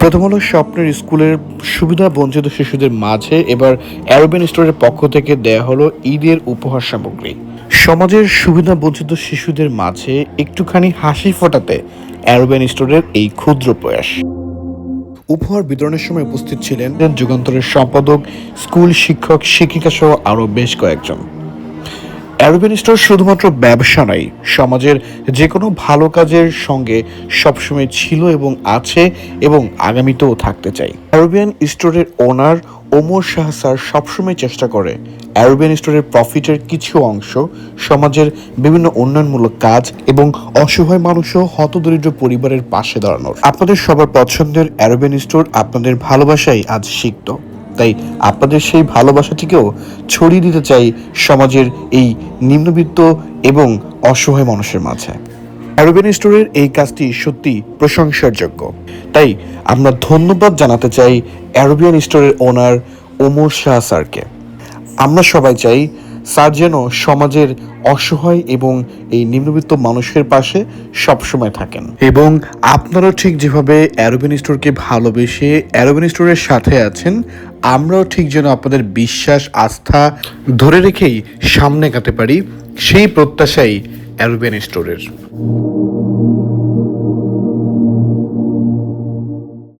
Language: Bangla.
প্রথম হলো স্বপ্নের স্কুলের সুবিধা বঞ্চিত শিশুদের মাঝে, এবার অ্যারোবেন স্টোরের পক্ষ থেকে দেয়া হলো ঈদের উপহার সামগ্রী। সমাজের সুবিধা বঞ্চিত শিশুদের মাঝে একটুখানি হাসি ফোটাতে অ্যারোবেন স্টোরের এই ক্ষুদ্র প্রয়াস। উপহার বিতরণের সময় উপস্থিত ছিলেন যুগান্তরের সম্পাদক, স্কুল শিক্ষক শিক্ষিকা সহ আরও বেশ কয়েকজন। অ্যারোবেন স্টোর শুধুমাত্র ব্যবসা নয়, সমাজের যে কোনো ভালো কাজের সঙ্গে সবসময় ছিল এবং আছে এবং আগামীতেও থাকতে চাই। অ্যারোবিয়ান স্টোরের ওনার ওমর শাহ স্যার সবসময় চেষ্টা করে অ্যারোবিয়ান স্টোরের প্রফিটের কিছু অংশ সমাজের বিভিন্ন উন্নয়নমূলক কাজ এবং অসহায় মানুষ ও হতদরিদ্র পরিবারের পাশে দাঁড়ানোর। আপনাদের সবার পছন্দের অ্যারোবিয়ান স্টোর আপনাদের ভালোবাসাই আজ শিখত তাই আপনাদের সেই ভালোবাসাটিকেও ছড়িয়ে দিতে চাই সমাজের এই নিম্নবিত্ত এবং অসহায় মানুষের মাঝে। অ্যারোবিয়ান স্টোরের এই কাজটি সত্যি প্রশংসার যোগ্য তাই আমরা ধন্যবাদ জানাতে চাই অ্যারোবিয়ান স্টোরের ওনার ওমর শাহ স্যারকে। আমরা সবাই চাই স্যার যেন সমাজের অসহায় এবং এই নিম্নবিত্ত মানুষের পাশে সবসময় থাকেন। এবং আপনারাও ঠিক যেভাবে অ্যারোবিন স্টোরকে ভালোবেসে অ্যারোবিন স্টোরের সাথে আছেন আমরাও ঠিক যেন আপনাদের বিশ্বাস, আস্থা ধরে রেখেই সামনে কাতে পারি সেই প্রত্যাশাই অ্যারোবিয়ান স্টোরের